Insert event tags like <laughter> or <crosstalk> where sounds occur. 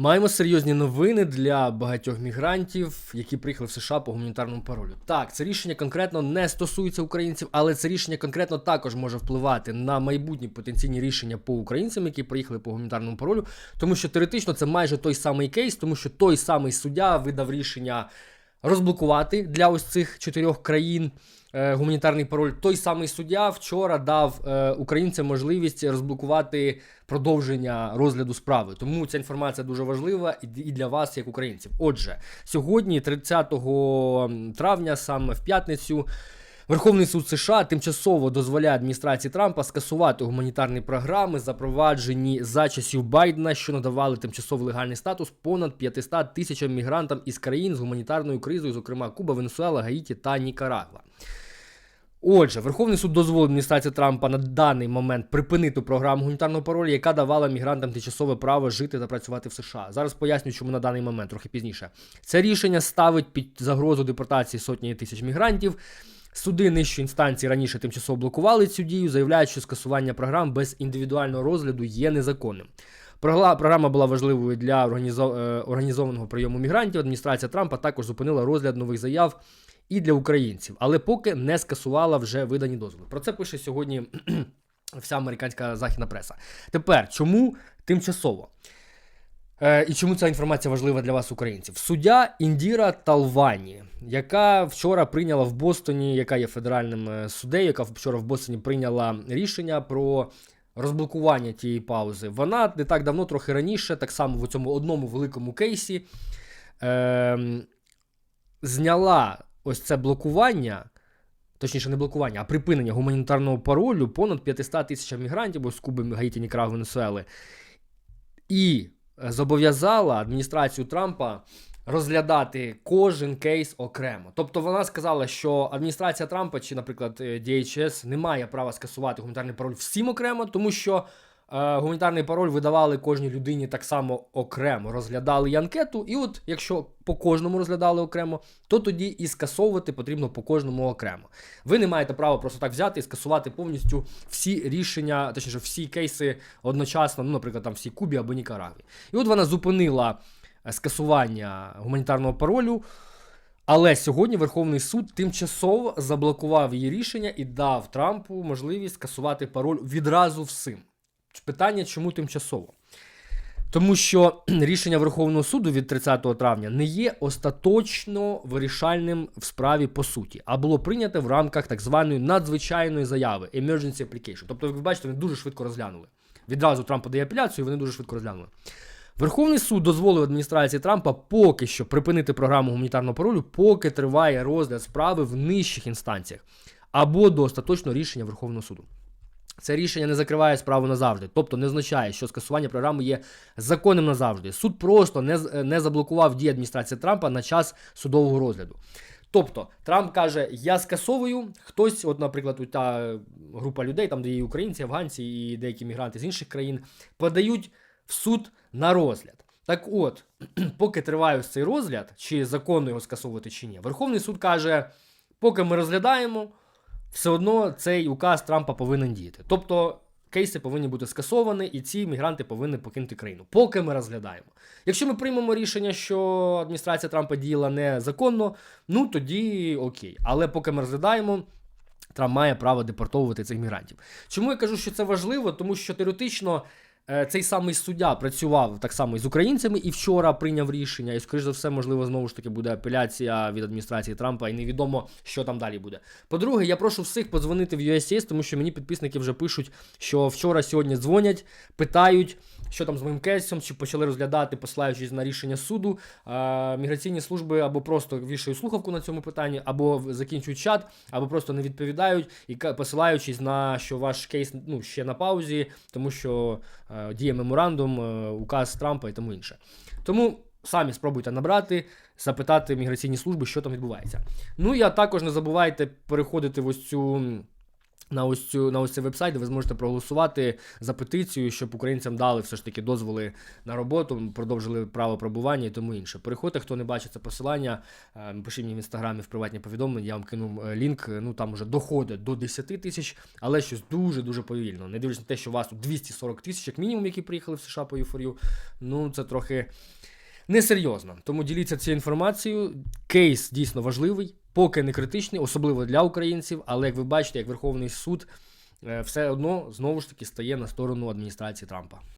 Маємо серйозні новини для багатьох мігрантів, які приїхали в США по гуманітарному паролю. Так, це рішення конкретно не стосується українців, але це рішення конкретно також може впливати на майбутні потенційні рішення по українцям, які приїхали по гуманітарному паролю, тому що теоретично це майже той самий кейс, тому що той самий суддя видав рішення розблокувати для ось цих чотирьох країн е, гуманітарний пароль. Той самий суддя вчора дав е, українцям можливість розблокувати продовження розгляду справи. Тому ця інформація дуже важлива і для вас, як українців. Отже, сьогодні, 30 травня, саме в п'ятницю. Верховний суд США тимчасово дозволяє адміністрації Трампа скасувати гуманітарні програми, запроваджені за часів Байдена, що надавали тимчасовий легальний статус понад 500 тисячам мігрантам із країн з гуманітарною кризою, зокрема Куба, Венесуела, Гаїті та Нікарагва. Отже, Верховний суд дозволив адміністрації Трампа на даний момент припинити програму гуманітарного паролю, яка давала мігрантам тимчасове право жити та працювати в США. Зараз поясню, чому на даний момент, трохи пізніше. Це рішення ставить під загрозу депортації сотні тисяч мігрантів. Суди нижчої інстанції раніше тимчасово блокували цю дію, заявляють, що скасування програм без індивідуального розгляду є незаконним. Програма була важливою для е, організованого прийому мігрантів. Адміністрація Трампа також зупинила розгляд нових заяв і для українців, але поки не скасувала вже видані дозволи. Про це пише сьогодні <clears throat> вся американська західна преса. Тепер чому тимчасово? Е, і чому ця інформація важлива для вас, українців? Суддя Індіра Талвані, яка вчора прийняла в Бостоні, яка є федеральним е, суддею, яка вчора в Бостоні прийняла рішення про розблокування тієї паузи. Вона не так давно, трохи раніше, так само в цьому одному великому кейсі, е, зняла ось це блокування. Точніше, не блокування, а припинення гуманітарного паролю понад 500 тисячам мігрантів з Куби, Гаїті, Нікарагу, Венесуели. І зобов'язала адміністрацію Трампа розглядати кожен кейс окремо. Тобто вона сказала, що адміністрація Трампа чи, наприклад, е, DHS не має права скасувати гуманітарний пароль всім окремо, тому що е, гуманітарний пароль видавали кожній людині так само окремо, розглядали і анкету. І от якщо по кожному розглядали окремо, то тоді і скасовувати потрібно по кожному окремо. Ви не маєте права просто так взяти і скасувати повністю всі рішення, точніше, всі кейси одночасно, ну, наприклад, там всі Кубі або Нікарагві. І от вона зупинила е, скасування гуманітарного паролю. Але сьогодні Верховний суд тимчасово заблокував її рішення і дав Трампу можливість скасувати пароль відразу всім. Питання, чому тимчасово? Тому що <clears throat> рішення Верховного суду від 30 травня не є остаточно вирішальним в справі по суті, а було прийнято в рамках так званої надзвичайної заяви Emergency Application. Тобто, як ви бачите, вони дуже швидко розглянули. Відразу Трамп подає апеляцію, і вони дуже швидко розглянули. Верховний суд дозволив адміністрації Трампа поки що припинити програму гуманітарного паролю, поки триває розгляд справи в нижчих інстанціях або до остаточного рішення Верховного суду. Це рішення не закриває справу назавжди, тобто не означає, що скасування програми є законним назавжди. Суд просто не, не заблокував дії адміністрації Трампа на час судового розгляду. Тобто Трамп каже: я скасовую хтось, от, наприклад, та група людей, там де є українці, афганці і деякі мігранти з інших країн, подають в суд на розгляд. Так от, <clears throat> поки триває цей розгляд, чи законно його скасовувати чи ні, Верховний суд каже, поки ми розглядаємо, все одно цей указ Трампа повинен діяти. Тобто кейси повинні бути скасовані, і ці мігранти повинні покинути країну. Поки ми розглядаємо. Якщо ми приймемо рішення, що адміністрація Трампа діяла незаконно, ну тоді окей. Але поки ми розглядаємо. Трамп має право депортовувати цих мігрантів. Чому я кажу, що це важливо? Тому що теоретично цей самий суддя працював так само і з українцями і вчора прийняв рішення. І, скоріш за все, можливо, знову ж таки буде апеляція від адміністрації Трампа, і невідомо, що там далі буде. По-друге, я прошу всіх подзвонити в USCIS, тому що мені підписники вже пишуть, що вчора сьогодні дзвонять, питають. Що там з моїм кейсом, чи почали розглядати, посилаючись на рішення суду. Міграційні служби або просто вішають слухавку на цьому питанні, або закінчують чат, або просто не відповідають, і посилаючись на що ваш кейс ну, ще на паузі, тому що е, діє меморандум, е, указ Трампа і тому інше. Тому самі спробуйте набрати, запитати міграційні служби, що там відбувається. Ну а також не забувайте переходити в ось цю. На ось цю на ось цей вебсайт, де ви зможете проголосувати за петицію, щоб українцям дали все ж таки дозволи на роботу, продовжили право пробування і тому інше. Переходьте, хто не бачить це посилання, е, пишіть мені в інстаграмі в приватні повідомлення, я вам кину е, лінк. Ну там вже доходить до 10 тисяч, але щось дуже дуже повільно. Не дивлячись на те, що у вас тут 240 тисяч, як мінімум, які приїхали в США по U4U, ну це трохи. Несерйозно. Тому діліться цією інформацією. Кейс дійсно важливий, поки не критичний, особливо для українців. Але як ви бачите, як Верховний суд е, все одно знову ж таки стає на сторону адміністрації Трампа.